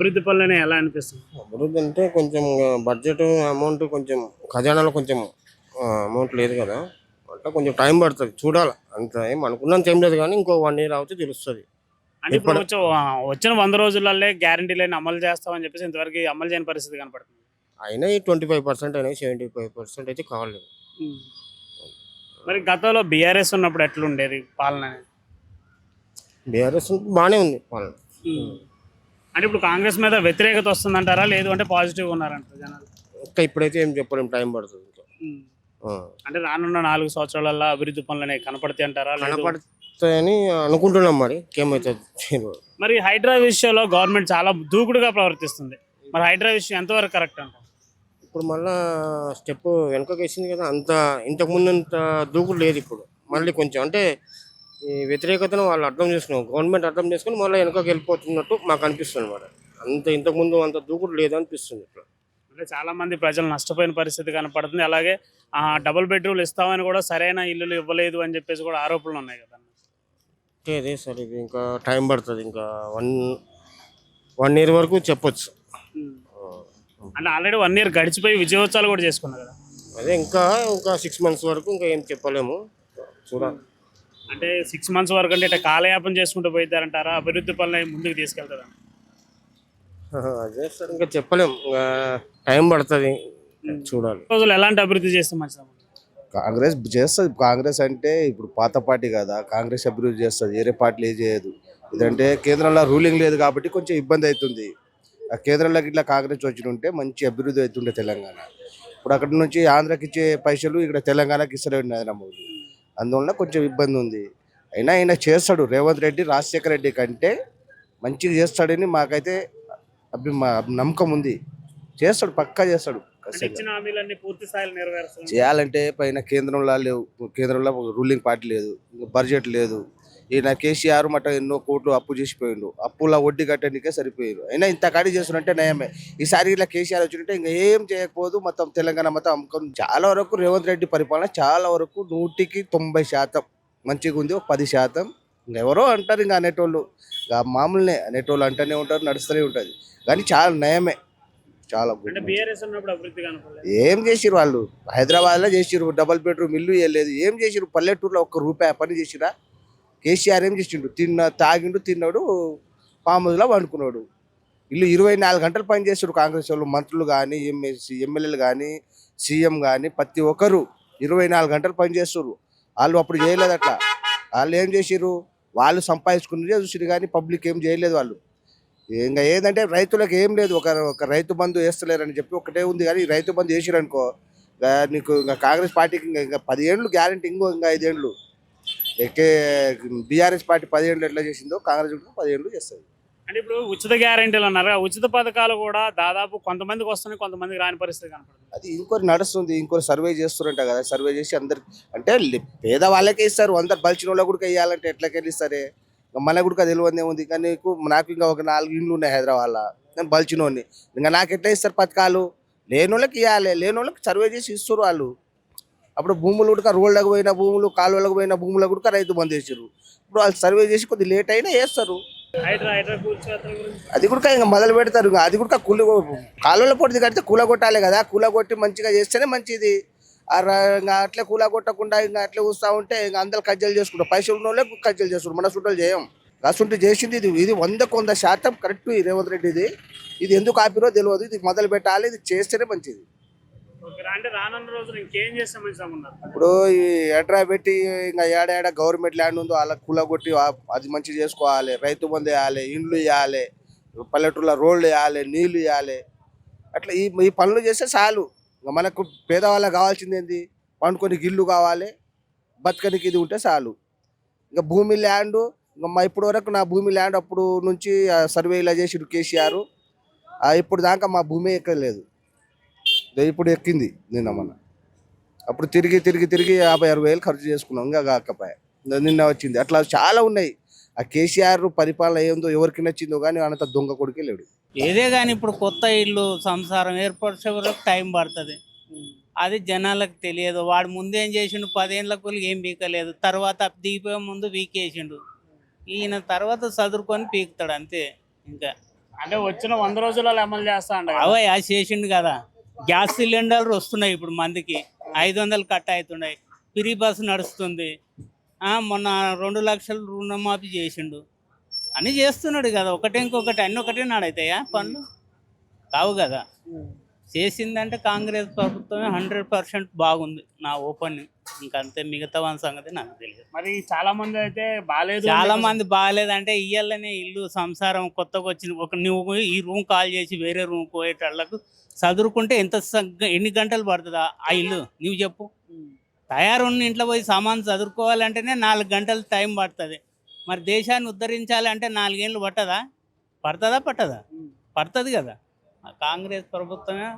అభివృద్ధి పనులని ఎలా అనిపిస్తుంది? అభివృద్ధి అంటే కొంచెం బడ్జెట్ అమౌంట్ కొంచెం ఖజానాలో కొంచెం అమౌంట్ లేదు కదా. అంటే కొంచెం టైం పడుతుంది చూడాలి. అంత ఏం అనుకున్నంత ఏం లేదు కానీ ఇంకో వన్ ఇయర్ అవుతే తెలుస్తుంది. అంటే ఇప్పుడు వచ్చే వచ్చిన వంద రోజులలో గ్యారంటీలను అమలు చేస్తామని చెప్పేసి ఇంతవరకు అమలు చేయని పరిస్థితి కనపడుతుంది. అయినా ఈ ట్వంటీ ఫైవ్ పర్సెంట్ అయినా సెవెంటీ ఫైవ్ పర్సెంట్ అయితే కావాలి. మరి గతంలో బీఆర్ఎస్ ఉన్నప్పుడు ఎట్లుండేది పాలన? బీఆర్ఎస్ బాగానే ఉంది పాలన. అంటే ఇప్పుడు కాంగ్రెస్ మీద వ్యతిరేకత వస్తుందంటారా? లేదు అంటే పాజిటివ్ ఉన్నారంటారు జనాలు. ఇంకా ఇప్పుడైతే ఏం చెప్పలేం టైం పడుతుంది ఇంకా. ఉమ్. ఆ. అంటే రానున్న నాలుగు సంవత్సరాలలో అభివృద్ధి పనులు అనేవి కనపడతాయి అంటారా? లేదు. కనపడతాయని అనుకుంటున్నాం మరి ఇంకేమవుతుంది మరి హైడ్రా విషయంలో గవర్నమెంట్ చాలా దూకుడుగా ప్రవర్తిస్తుంది. మరి హైడ్రా విషయం ఎంతవరకు కరెక్ట్ అంటారు ఇప్పుడు మళ్ళా స్టెప్ వెనకకి వేసింది కదా అంత ఇంతకుముందు అంత దూకుడు లేదు ఇప్పుడు. మళ్ళీ కొంచెం అంటే ఈ వ్యతిరేకతను వాళ్ళు అర్థం చేసుకున్నాం గవర్నమెంట్ అర్థం చేసుకుని మళ్ళీ వెనకకి వెళ్ళిపోతున్నట్టు మాకు అనిపిస్తుంది మరి అంత ఇంతకుముందు అంత దూకుడు లేదు అనిపిస్తుంది ఇప్పుడు. అంటే చాలా మంది ప్రజలు నష్టపోయిన పరిస్థితి కనపడుతుంది. అలాగే ఆ డబుల్ బెడ్రూమ్లు ఇస్తామని కూడా సరైన ఇల్లులు ఇవ్వలేదు అని చెప్పేసి కూడా ఆరోపణలు ఉన్నాయి కదా అదే సార్ ఇది ఇంకా టైం పడుతుంది. ఇంకా వన్ వన్ ఇయర్ వరకు చెప్పొచ్చు. అంటే ఆల్రెడీ వన్ ఇయర్ గడిచిపోయి విజయోత్సవాలు కూడా చేసుకున్నారు కదా? అదే ఇంకా ఇంకా సిక్స్ మంత్స్ వరకు ఇంకా ఏం చెప్పలేము. చూడాలి. అంటే సిక్స్ మంత్స్ వరకు అంటే ఇట్లా కాలయాపన చేసుకుంటూ పోయిద్దారంటారా? అభివృద్ధి పనులు ముందుకు తీసుకెళ్తారా? అదే సార్ ఇంకా చెప్పలేం. ఇంకా టైం పడుతుంది. చూడాలి. రోజులు ఎలాంటి అభివృద్ధి చేస్తే మంచిది కాంగ్రెస్ చేస్తుంది. కాంగ్రెస్ అంటే ఇప్పుడు పాత పార్టీ కదా కాంగ్రెస్ అభివృద్ధి చేస్తుంది. వేరే పార్టీలు ఏం చేయదు. ఇదంటే కేంద్రంలో రూలింగ్ లేదు కాబట్టి కొంచెం ఇబ్బంది అవుతుంది. ఆ కేంద్రంలోకి ఇట్లా కాంగ్రెస్ వచ్చి ఉంటే మంచి అభివృద్ధి అవుతుండే తెలంగాణ. ఇప్పుడు అక్కడ నుంచి ఆంధ్రాకి ఇచ్చే పైసలు ఇక్కడ తెలంగాణకి ఇస్తలేడు నరేంద్ర మోదీ. అందువల్ల కొంచెం ఇబ్బంది ఉంది. అయినా ఆయన చేస్తాడు. రేవంత్ రెడ్డి రాజశేఖర రెడ్డి కంటే మంచిగా చేస్తాడని మాకైతే అభి నమ్మకం ఉంది. చేస్తాడు పక్కా చేస్తాడు. చేయాలంటే పైన కేంద్రంలో లేవు. కేంద్రంలో రూలింగ్ పార్టీ లేదు. బడ్జెట్ లేదు. ఈయన కేసీఆర్ మట ఎన్నో కోట్లు అప్పు చేసిపోయిండు. అప్పుల వడ్డీ కట్టడానికే సరిపోయారు అయినా ఇంత కాడి చేస్తున్నట్టే నయమే. ఈసారి ఇలా కేసీఆర్ వచ్చినట్టే ఇంకా ఏం చేయకపోదు మొత్తం తెలంగాణ మొత్తం అమ్ముకొని చాలా వరకు రేవంత్ రెడ్డి పరిపాలన చాలా వరకు నూటికి తొంభై శాతం. మంచిగా ఉంది ఒక పది శాతం. ఎవరో అంటారు ఇంకా అనేటోళ్ళు. ఇంకా మామూలునే అనేటోళ్ళు అంటూనే ఉంటారు నడుస్తూనే ఉంటుంది. కానీ చాలా నయమే. చాలా ఏం చేసిరు వాళ్ళు? హైదరాబాద్లో చేసిరు డబల్ బెడ్రూమ్ ఇల్లు వేయలేదు ఏం చేసిరు పల్లెటూరులో ఒక్క రూపాయి పని చేసిరా కేసీఆర్ ఏం చేసిండు? తిన్న తాగిండు తిన్నాడు పాముదులా వండుకున్నాడు ఇల్లు ఇరవై నాలుగు గంటలు పనిచేస్తారు కాంగ్రెస్ వాళ్ళు. మంత్రులు కానీ ఎంఎస్సీ ఎమ్మెల్యేలు కానీ సీఎం కానీ ప్రతి ఒక్కరు ఇరవై నాలుగు గంటలు పనిచేస్తారు వాళ్ళు అప్పుడు చేయలేదు అట్లా. వాళ్ళు ఏం చేసిరు వాళ్ళు సంపాదించుకున్నదే చూసిరు కానీ పబ్లిక్ ఏం చేయలేదు వాళ్ళు. ఇంకా ఏంటంటే రైతులకు ఏం లేదు. ఒక ఒక రైతు బంధు వేస్తలేరని చెప్పి ఒకటే ఉంది కానీ రైతు బంధు వేసిరనుకో నీకు ఇంకా కాంగ్రెస్ పార్టీకి ఇంకా ఇంకా పది గ్యారంటీ ఇంకో ఇంకా ఐదేళ్ళు. ఎక్కే బీఆర్ఎస్ పార్టీ పదిహేళ్ళు ఎట్లా చేసిందో కాంగ్రెస్ కూడా పదిహేళ్ళు చేస్తుంది. అంటే ఇప్పుడు ఉచిత గ్యారెంటీలు అన్నారు ఉచిత పథకాలు కూడా దాదాపు కొంతమందికి వస్తున్నాయి కొంతమందికి రాని పరిస్థితి కనపడుతుంది. అది ఇంకోటి నడుస్తుంది ఇంకోటి సర్వే చేస్తున్నట్ట కదా సర్వే చేసి అందరికి అంటే లి- పేద వాళ్ళకే ఇస్తారు అందరు బలిచిన వాళ్ళకి కూడా ఇవ్వాలంటే ఎట్లకెళ్ళి ఇస్తారే? మన కూడా తెలియదే ఉంది కానీ నీకు నాకు ఇంకా ఒక నాలుగు ఇండ్లు ఉన్నాయి హైదరాబాద్లో నేను బలిచినోడిని. ఇంకా నాకు ఎట్లా ఇస్తారు పథకాలు? లేని వాళ్ళకి ఇవ్వాలి లేని వాళ్ళకి సర్వే చేసి ఇస్తారు వాళ్ళు. అప్పుడు భూములు ఉడక రోడ్లకు పోయిన భూములు కాలువలకు పోయిన భూములకు కూడా రైతు బంద్ చేసారు ఇప్పుడు వాళ్ళు సర్వే చేసి కొద్ది లేట్ అయినా వేస్తారు అది కూడా ఇంకా మొదలు పెడతారు. ఇంకా అది కూడా కూల కాలువల పొడిది కడితే కూల కొట్టాలి కదా. కూల కొట్టి మంచిగా చేస్తేనే మంచిది. ఇంకా అట్లే కూల కొట్టకుండా ఇంకా అట్లే చూస్తూ ఉంటే ఇంకా అందరు కజ్జలు చేసుకుంటారు. పైసలు ఉన్న వాళ్ళే కజ్జలు చేసుకుంటారు మన చుట్టాలు చేయం. కాసుంటే చేసింది ఇది ఇది వందకు వంద శాతం కరెక్ట్ ఈ రేవంత్ రెడ్డిది. ఇది ఎందుకు ఆపిరో తెలియదు. ఇది మొదలు పెట్టాలి. ఇది చేస్తేనే మంచిది. ఇప్పుడు ఈ ఎడ్రా పెట్టి ఇంకా ఏడాడ గవర్నమెంట్ ల్యాండ్ ఉందో అలా కూలగొట్టి కొట్టి అది మంచిగా చేసుకోవాలి. రైతు బంధు వేయాలి ఇండ్లు వేయాలి పల్లెటూళ్ళ రోడ్లు వేయాలి నీళ్ళు వేయాలి. అట్లా ఈ ఈ పనులు చేస్తే చాలు. ఇంకా మనకు పేదవాళ్ళకి కావాల్సింది ఏంది? పండుకొని గిల్లు కావాలి బతకనికి ఇది ఉంటే చాలు. ఇంకా భూమి ల్యాండ్ ఇంకా మా వరకు నా భూమి ల్యాండ్ అప్పుడు నుంచి సర్వే ఇలా చేసిరు కేసీఆర్. ఇప్పుడు దాకా మా భూమి ఎక్కలేదు. ఇప్పుడు ఎక్కింది నిన్న మొన్న. అప్పుడు తిరిగి తిరిగి తిరిగి యాభై అరవై వేలు ఖర్చు చేసుకున్నాం. ఇంకా కాకపోయా. నిన్న వచ్చింది. అట్లా చాలా ఉన్నాయి. ఆ కేసీఆర్ పరిపాలన ఏందో ఎవరికి నచ్చిందో కానీ అంత దొంగ కొడుకే లేడు. ఏదే కానీ ఇప్పుడు కొత్త ఇల్లు సంసారం ఏర్పరిచే వరకు టైం పడుతుంది. అది జనాలకు తెలియదు. వాడు ముందేం చేసిండు? పదేళ్ళకు ఏం పీకలేదు. తర్వాత దిగిపోయే ముందు పీకేసిండు. ఈయన తర్వాత చదువుకొని పీకుతాడు అంతే ఇంకా. అంటే వచ్చిన వంద రోజులలో అమలు చేస్తా అంట కదా. అవయ్యా చేసిండు కదా. గ్యాస్ సిలిండర్లు వస్తున్నాయి ఇప్పుడు మందికి. ఐదు వందలు కట్ అవుతున్నాయి. ఫ్రీ బస్సు నడుస్తుంది. మొన్న రెండు లక్షలు రుణమాఫీ చేసిండు. అన్నీ చేస్తున్నాడు కదా. ఒకటే ఇంకొకటి అన్ని ఒకటే నాడైతాయా పనులు? కావు కదా. చేసిందంటే కాంగ్రెస్ ప్రభుత్వమే హండ్రెడ్ పర్సెంట్ బాగుంది నా ఓపెన్. ఇంకంతే మిగతా వాళ్ళ సంగతి నాకు తెలియదు. మరి చాలా మంది అయితే బాగాలేదు చాలా మంది బాగాలేదంటే ఇయ్యాలనే ఇల్లు సంసారం కొత్తగా వచ్చిన ఒక నువ్వు ఈ రూమ్ కాల్ చేసి వేరే రూమ్ పోయేటళ్ళకు చదువుకుంటే ఎంత ఎన్ని గంటలు పడుతుందా ఆ ఇల్లు? నువ్వు చెప్పు. తయారున్న ఇంట్లో పోయి సామాన్ చదువుకోవాలంటేనే నాలుగు గంటలు టైం పడుతుంది. మరి దేశాన్ని ఉద్ధరించాలంటే నాలుగేళ్ళు పట్టదా? పడుతుందా? పట్టదా? పడుతుంది కదా. కాంగ్రెస్ ప్రభుత్వమే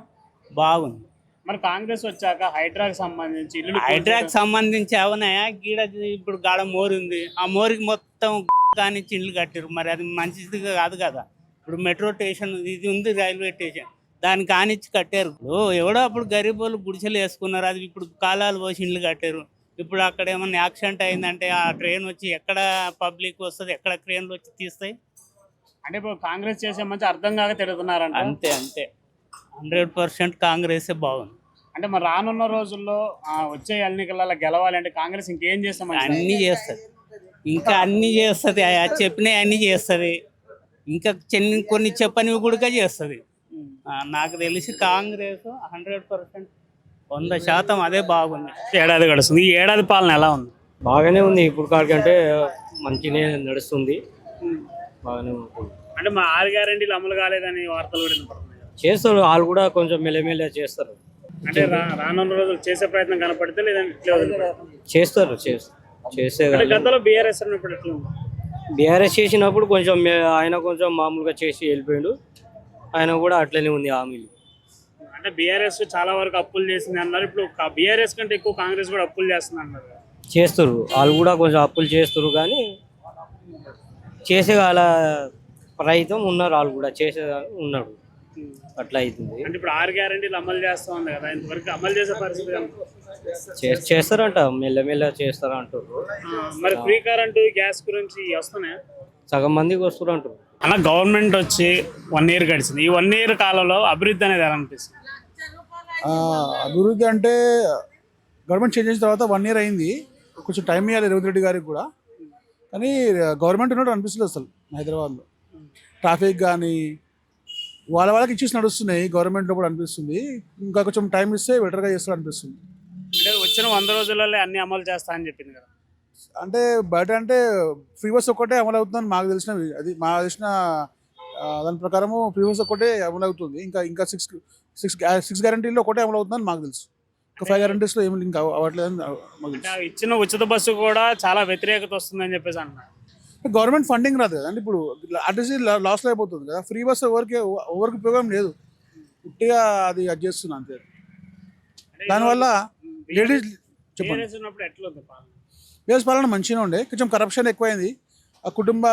బాగుంది. మరి కాంగ్రెస్ వచ్చాక హైడ్రాకి సంబంధించి ఇల్లు హైడ్రాక్ సంబంధించి అవునాయా గీడ ఇప్పుడు గాడ మోరి ఉంది ఆ మోరికి మొత్తం కానిచ్చి ఇల్లు కట్టారు మరి అది మంచిది కాదు కదా. ఇప్పుడు మెట్రో స్టేషన్ ఇది ఉంది రైల్వే స్టేషన్. దాన్ని కానిచ్చి కట్టారు. ఎవడో అప్పుడు గరీబ్ వాళ్ళు గుడిసెలు వేసుకున్నారు. అది ఇప్పుడు కాలాలు పోసి ఇల్లు కట్టారు. ఇప్పుడు అక్కడ ఏమన్నా యాక్సిడెంట్ అయిందంటే ఆ ట్రైన్ వచ్చి ఎక్కడ పబ్లిక్ వస్తుంది ఎక్కడ ట్రైన్లు వచ్చి తీస్తాయి? అంటే ఇప్పుడు కాంగ్రెస్ చేసే మంచి అర్థం కాక తిడుతున్నారంట. అంతే అంతే. హండ్రెడ్ పర్సెంట్ కాంగ్రెసే బాగుంది. అంటే మరి రానున్న రోజుల్లో ఆ, వచ్చే ఎన్నికలలో గెలవాలంటే కాంగ్రెస్ ఇంకేం చేస్తాం అన్నీ చేస్తుంది. ఇంకా అన్నీ చేస్తుంది. చెప్పినవి అన్నీ చేస్తుంది. ఇంకా చిన్న కొన్ని చెప్పనివి కూడా చేస్తుంది. నాకు తెలిసి కాంగ్రెస్ హండ్రెడ్ పర్సెంట్ వంద శాతం అదే బాగుంది. ఏడాది గడుస్తుంది. ఈ ఏడాది పాలన ఎలా ఉంది? బాగానే ఉంది. ఇప్పుడు కాడికంటే మంచిగానే నడుస్తుంది. బాగానే ఉంటుంది. అంటే మా ఆరు గ్యారెంటీలు అమలు కాలేదని వార్తలు కూడా వినపడుతున్నాయి. చేస్తారు వాళ్ళు కూడా కొంచెం మెల్లమెల్ల చేస్తారు. అంటే రా- రానున్న రోజులు చేసే ప్రయత్నం కనపడితే లేదంటే ఇట్లే వదిలిపెడతారు. చేస్తారు చేస్తారు. గతంలో బీఆర్ఎస్ ఉన్నప్పుడు ఎట్లా ఉంది? బీఆర్ఎస్ చేసినప్పుడు కొంచెం మే- ఆయన కొంచెం మామూలుగా చేసి వెళ్ళిపోయాడు. ఆయన కూడా అట్లనే ఉంది హామీలు. అంటే బీఆర్ఎస్ చాలా వరకు అప్పులు చేసింది అన్నారు. ఇప్పుడు బీఆర్ఎస్ కంటే ఎక్కువ కాంగ్రెస్ కూడా అప్పులు చేస్తుంది అన్నారు. చేస్తారు వాళ్ళు కూడా కొంచెం అప్పులు చేస్తారు కానీ చేసే వాళ్ళ ప్రయత్నం ఉన్నారు వాళ్ళు కూడా చేసే ఉన్నాడు. అట్లా అవుతుంది. అంటే ఇప్పుడు ఆరు గ్యారెంటీలు అమలు చేస్తా ఉంది కదా ఇంతవరకు అమలు చేసే పరిస్థితి చేస్తారంట మెల్లమెల్ల చేస్తారు అంటారు మరి ఫ్రీ కరెంట్ గ్యాస్ గురించి వస్తున్నాయి? సగం మందికి వస్తారు అంటారు అలా గవర్నమెంట్ వచ్చి వన్ ఇయర్ గడిచింది. ఈ వన్ ఇయర్ కాలంలో అభివృద్ధి అనేది ఎలా అనిపిస్తుంది? అభివృద్ధి అంటే గవర్నమెంట్ చేంజ్ చేసిన తర్వాత వన్ ఇయర్ అయింది. కొంచెం టైం ఇవ్వాలి రేవంత్ రెడ్డి గారికి కూడా. కానీ గవర్నమెంట్ ఉన్నట్టు అనిపిస్తుంది అసలు హైదరాబాద్లో. ట్రాఫిక్ కానీ వాళ్ళ వాళ్ళకి ఇచ్చేసి నడుస్తున్నాయి గవర్నమెంట్లో కూడా అనిపిస్తుంది. ఇంకా కొంచెం టైం ఇస్తే బెటర్గా చేస్తారు అనిపిస్తుంది. అంటే వచ్చిన వంద రోజులలో అన్ని అమలు చేస్తా అని చెప్పింది కదా? అంటే బయట అంటే ఫ్రీ బస్ ఒక్కటే అమలు అవుతుందని మాకు తెలిసిన అది మా తెలిసిన దాని ప్రకారము ఫ్రీ బస్ ఒక్కటే అమలు అవుతుంది. ఇంకా ఇంకా సిక్స్ సిక్స్ సిక్స్ గ్యారంటీలో ఒకటే అమలు అవుతుందని మాకు తెలుసు. ఫైవ్ గ్యారంటీస్లో ఏమి ఇంకా అవ్వట్లేదని ఇచ్చిన ఉచిత బస్సు కూడా చాలా వ్యతిరేకత వస్తుందని చెప్పేసి అంటున్నారు. గవర్నమెంట్ ఫండింగ్ రాదు కదా. అంటే ఇప్పుడు ఆర్టీసీ లాస్లో అయిపోతుంది కదా. ఫ్రీ బస్ ఎవరికి ఎవరికి ఉపయోగం లేదు. ఉట్టిగా అది అది చేస్తున్నా అంతే దానివల్ల లేడీస్ చెప్పండి. పాలన? మంచిగా ఉండే. కొంచెం కరప్షన్ ఎక్కువైంది. ఆ కుటుంబ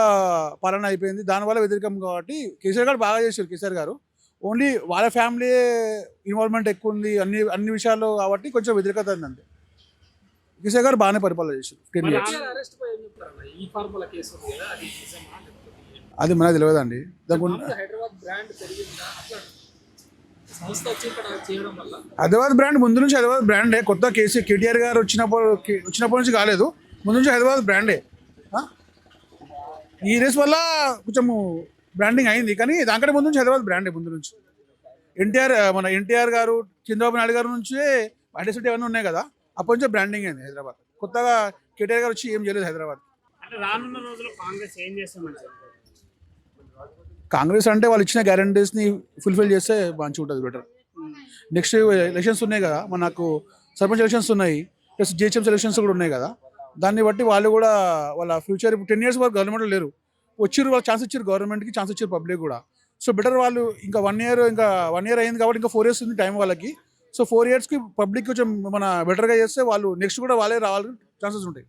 పాలన అయిపోయింది. దానివల్ల వ్యతిరేకం కాబట్టి కేసీఆర్ గారు బాగా చేశారు కేసీఆర్ గారు. ఓన్లీ వాళ్ళ ఫ్యామిలీ ఇన్వాల్వ్మెంట్ ఎక్కువ ఉంది అన్ని అన్ని విషయాల్లో కాబట్టి కొంచెం వ్యతిరేకత ఉంది అంతే కేసీఆర్ గారు బాగానే పరిపాలన చేశారు టెన్ ఇయర్స్ అది మనకు తెలియదండి. హైదరాబాద్ బ్రాండ్ ముందు నుంచి హైదరాబాద్ బ్రాండే కొత్త కేసీ కేటీఆర్ గారు వచ్చినప్పుడు వచ్చినప్పటి నుంచి కాలేదు. ముందు నుంచి హైదరాబాద్ బ్రాండే? ఈ రేస్ వల్ల కొంచెం బ్రాండింగ్ అయింది. కానీ దానికంటే ముందు నుంచి హైదరాబాద్ బ్రాండే ముందు నుంచి. ఎన్టీఆర్ మన ఎన్టీఆర్ గారు చంద్రబాబు నాయుడు గారు నుంచి సిటీ అవన్నీ ఉన్నాయి కదా? అప్పటి నుంచే బ్రాండింగ్ అయింది హైదరాబాద్. కొత్తగా కేటీఆర్ గారు వచ్చి ఏం చేయలేదు హైదరాబాద్. అంటే రానున్న రోజుల్లో కాంగ్రెస్ ఏం కాంగ్రెస్ అంటే వాళ్ళు ఇచ్చిన గ్యారంటీస్ని ఫుల్ఫిల్ చేస్తే మంచిగా ఉంటుంది బెటర్ నెక్స్ట్ ఎలక్షన్స్ ఉన్నాయి కదా? మనకు సర్పంచ్ ఎలక్షన్స్ ఉన్నాయి ప్లస్ జిహెచ్ఎంసీ ఎలక్షన్స్ కూడా ఉన్నాయి కదా? దాన్ని బట్టి వాళ్ళు కూడా వాళ్ళ ఫ్యూచర్ ఇప్పుడు టెన్ ఇయర్స్ వరకు గవర్నమెంట్లో లేరు. వచ్చిర్రు వాళ్ళు ఛాన్స్ ఇచ్చారు గవర్నమెంట్కి ఛాన్స్ ఇచ్చారు పబ్లిక్ కూడా. సో బెటర్ వాళ్ళు ఇంకా వన్ ఇయర్ ఇంకా వన్ ఇయర్ అయింది కాబట్టి ఇంకా ఫోర్ ఇయర్స్ ఉంది టైం వాళ్ళకి. సో ఫోర్ ఇయర్స్కి పబ్లిక్ కొంచెం మన బెటర్గా చేస్తే వాళ్ళు నెక్స్ట్ కూడా వాళ్ళే రావాలని ఛాన్సెస్ ఉంటాయి.